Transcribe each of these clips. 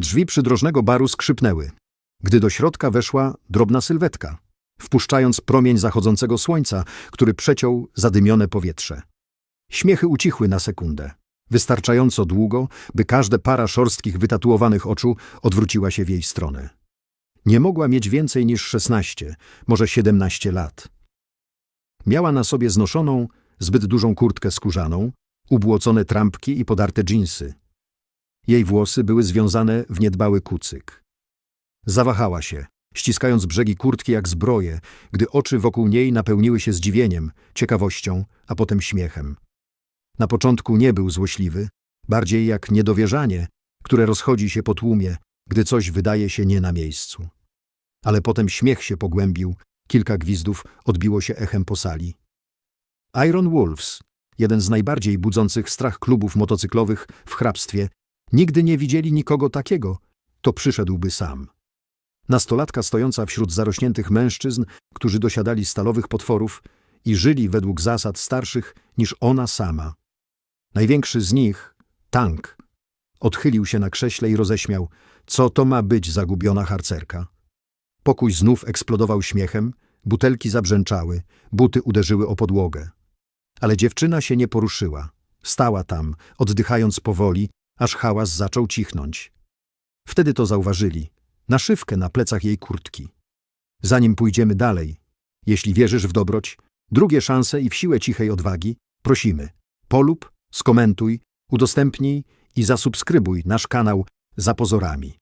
Drzwi przydrożnego baru skrzypnęły, gdy do środka weszła drobna sylwetka, wpuszczając promień zachodzącego słońca, który przeciął zadymione powietrze. Śmiechy ucichły na sekundę, wystarczająco długo, by każda para szorstkich, wytatuowanych oczu odwróciła się w jej stronę. Nie mogła mieć więcej niż szesnaście, może siedemnaście lat. Miała na sobie znoszoną, zbyt dużą kurtkę skórzaną, ubłocone trampki i podarte dżinsy. Jej włosy były związane w niedbały kucyk. Zawahała się, ściskając brzegi kurtki jak zbroję, gdy oczy wokół niej napełniły się zdziwieniem, ciekawością, a potem śmiechem. Na początku nie był złośliwy, bardziej jak niedowierzanie, które rozchodzi się po tłumie, gdy coś wydaje się nie na miejscu. Ale potem śmiech się pogłębił, kilka gwizdów odbiło się echem po sali. Iron Wolves, jeden z najbardziej budzących strach klubów motocyklowych w hrabstwie, nigdy nie widzieli nikogo takiego, to przyszedłby sam. Nastolatka stojąca wśród zarośniętych mężczyzn, którzy dosiadali stalowych potworów i żyli według zasad starszych niż ona sama. Największy z nich, Tank, odchylił się na krześle i roześmiał, co to ma być zagubiona harcerka. Pokój znów eksplodował śmiechem, butelki zabrzęczały, buty uderzyły o podłogę. Ale dziewczyna się nie poruszyła. Stała tam, oddychając powoli, aż hałas zaczął cichnąć. Wtedy to zauważyli. Naszywkę na plecach jej kurtki. Zanim pójdziemy dalej, jeśli wierzysz w dobroć, drugie szanse i w siłę cichej odwagi, prosimy. Polub, skomentuj, udostępnij i zasubskrybuj nasz kanał za pozorami.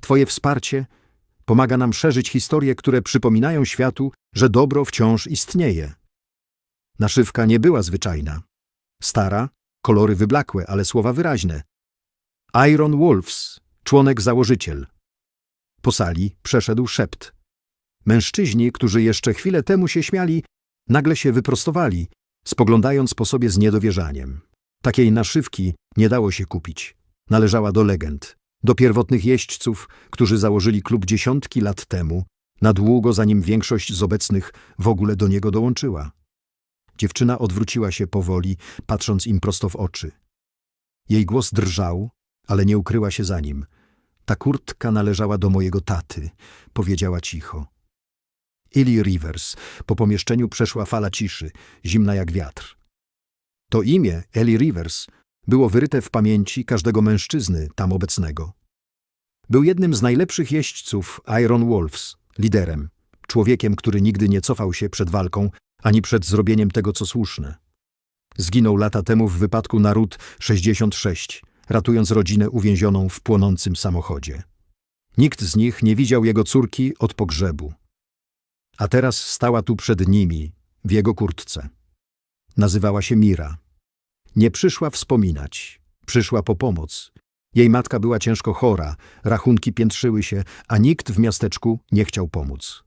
Twoje wsparcie pomaga nam szerzyć historie, które przypominają światu, że dobro wciąż istnieje. Naszywka nie była zwyczajna. Stara, kolory wyblakłe, ale słowa wyraźne. Iron Wolves, członek założyciel. Po sali przeszedł szept. Mężczyźni, którzy jeszcze chwilę temu się śmiali, nagle się wyprostowali, spoglądając po sobie z niedowierzaniem. Takiej naszywki nie dało się kupić. Należała do legend, do pierwotnych jeźdźców, którzy założyli klub dziesiątki lat temu, na długo zanim większość z obecnych w ogóle do niego dołączyła. Dziewczyna odwróciła się powoli, patrząc im prosto w oczy. Jej głos drżał, ale nie ukryła się za nim. Ta kurtka należała do mojego taty, powiedziała cicho. Illy Rivers. Po pomieszczeniu przeszła fala ciszy, zimna jak wiatr. To imię, Ellie Rivers, było wyryte w pamięci każdego mężczyzny tam obecnego. Był jednym z najlepszych jeźdźców Iron Wolves, liderem, człowiekiem, który nigdy nie cofał się przed walką, ani przed zrobieniem tego, co słuszne. Zginął lata temu w wypadku na Rut 66, ratując rodzinę uwięzioną w płonącym samochodzie. Nikt z nich nie widział jego córki od pogrzebu. A teraz stała tu przed nimi, w jego kurtce. Nazywała się Mira. Nie przyszła wspominać, przyszła po pomoc. Jej matka była ciężko chora, rachunki piętrzyły się, a nikt w miasteczku nie chciał pomóc.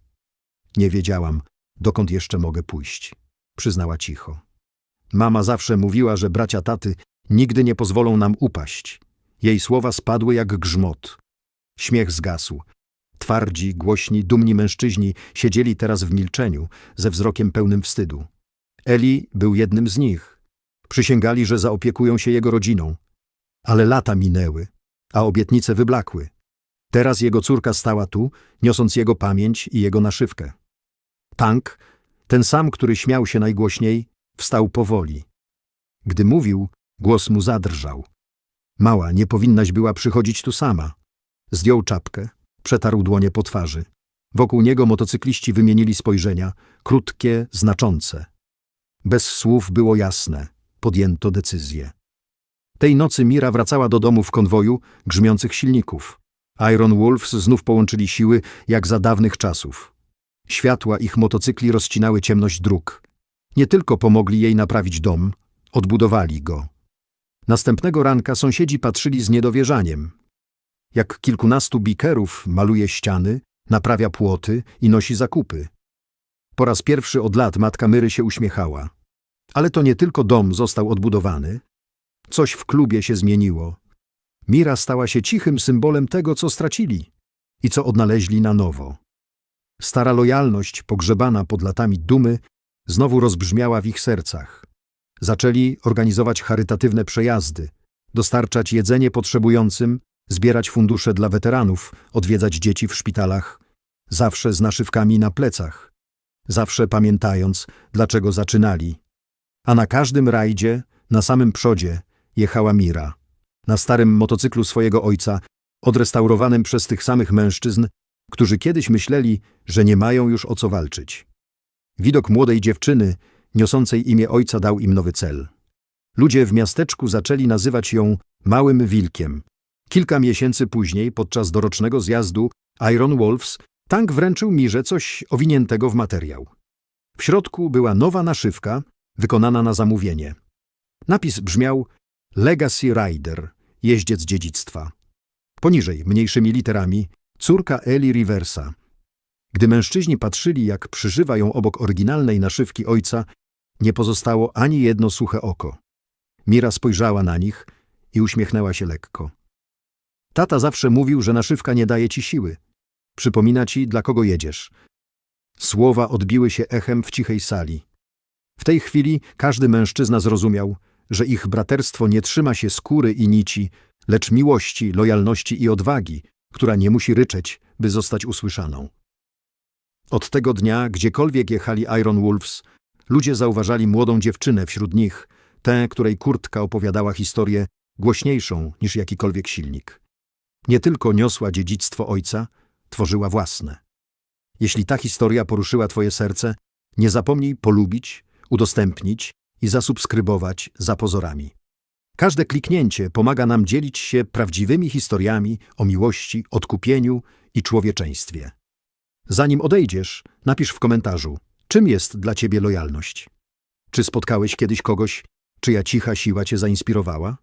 Nie wiedziałam, dokąd jeszcze mogę pójść, przyznała cicho. Mama zawsze mówiła, że bracia taty nigdy nie pozwolą nam upaść. Jej słowa spadły jak grzmot. Śmiech zgasł. Twardzi, głośni, dumni mężczyźni siedzieli teraz w milczeniu, ze wzrokiem pełnym wstydu. Eli był jednym z nich. Przysięgali, że zaopiekują się jego rodziną. Ale lata minęły, a obietnice wyblakły. Teraz jego córka stała tu, niosąc jego pamięć i jego naszywkę. Tank, ten sam, który śmiał się najgłośniej, wstał powoli. Gdy mówił, głos mu zadrżał. Mała, nie powinnaś była przychodzić tu sama. Zdjął czapkę, przetarł dłonie po twarzy. Wokół niego motocykliści wymienili spojrzenia, krótkie, znaczące. Bez słów było jasne, podjęto decyzję. Tej nocy Mira wracała do domu w konwoju grzmiących silników. Iron Wolves znów połączyli siły jak za dawnych czasów. Światła ich motocykli rozcinały ciemność dróg. Nie tylko pomogli jej naprawić dom, odbudowali go. Następnego ranka sąsiedzi patrzyli z niedowierzaniem. Jak kilkunastu bikerów maluje ściany, naprawia płoty i nosi zakupy. Po raz pierwszy od lat matka Myry się uśmiechała. Ale to nie tylko dom został odbudowany. Coś w klubie się zmieniło. Mira stała się cichym symbolem tego, co stracili i co odnaleźli na nowo. Stara lojalność, pogrzebana pod latami dumy, znowu rozbrzmiała w ich sercach. Zaczęli organizować charytatywne przejazdy, dostarczać jedzenie potrzebującym, zbierać fundusze dla weteranów, odwiedzać dzieci w szpitalach, zawsze z naszywkami na plecach, zawsze pamiętając, dlaczego zaczynali. A na każdym rajdzie, na samym przodzie, jechała Mira. Na starym motocyklu swojego ojca, odrestaurowanym przez tych samych mężczyzn, którzy kiedyś myśleli, że nie mają już o co walczyć. Widok młodej dziewczyny, niosącej imię ojca, dał im nowy cel. Ludzie w miasteczku zaczęli nazywać ją Małym Wilkiem. Kilka miesięcy później, podczas dorocznego zjazdu Iron Wolves, tank wręczył Mirze coś owiniętego w materiał. W środku była nowa naszywka, wykonana na zamówienie. Napis brzmiał Legacy Rider, jeździec dziedzictwa. Poniżej, mniejszymi literami, córka Eli Riversa. Gdy mężczyźni patrzyli, jak przyżywa ją obok oryginalnej naszywki ojca, nie pozostało ani jedno suche oko. Mira spojrzała na nich i uśmiechnęła się lekko. Tata zawsze mówił, że naszywka nie daje ci siły. Przypomina ci, dla kogo jedziesz. Słowa odbiły się echem w cichej sali. W tej chwili każdy mężczyzna zrozumiał, że ich braterstwo nie trzyma się skóry i nici, lecz miłości, lojalności i odwagi, która nie musi ryczeć, by zostać usłyszaną. Od tego dnia, gdziekolwiek jechali Iron Wolves, ludzie zauważali młodą dziewczynę wśród nich, tę, której kurtka opowiadała historię głośniejszą niż jakikolwiek silnik. Nie tylko niosła dziedzictwo ojca, tworzyła własne. Jeśli ta historia poruszyła twoje serce, nie zapomnij polubić, udostępnić i zasubskrybować za pozorami. Każde kliknięcie pomaga nam dzielić się prawdziwymi historiami o miłości, odkupieniu i człowieczeństwie. Zanim odejdziesz, napisz w komentarzu, czym jest dla ciebie lojalność. Czy spotkałeś kiedyś kogoś, czyja cicha siła cię zainspirowała?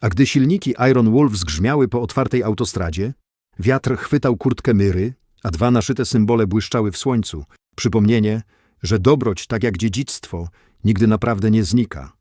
A gdy silniki Iron Wolves grzmiały po otwartej autostradzie, wiatr chwytał kurtkę myry, a dwa naszyte symbole błyszczały w słońcu, przypomnienie, że dobroć, tak jak dziedzictwo, nigdy naprawdę nie znika.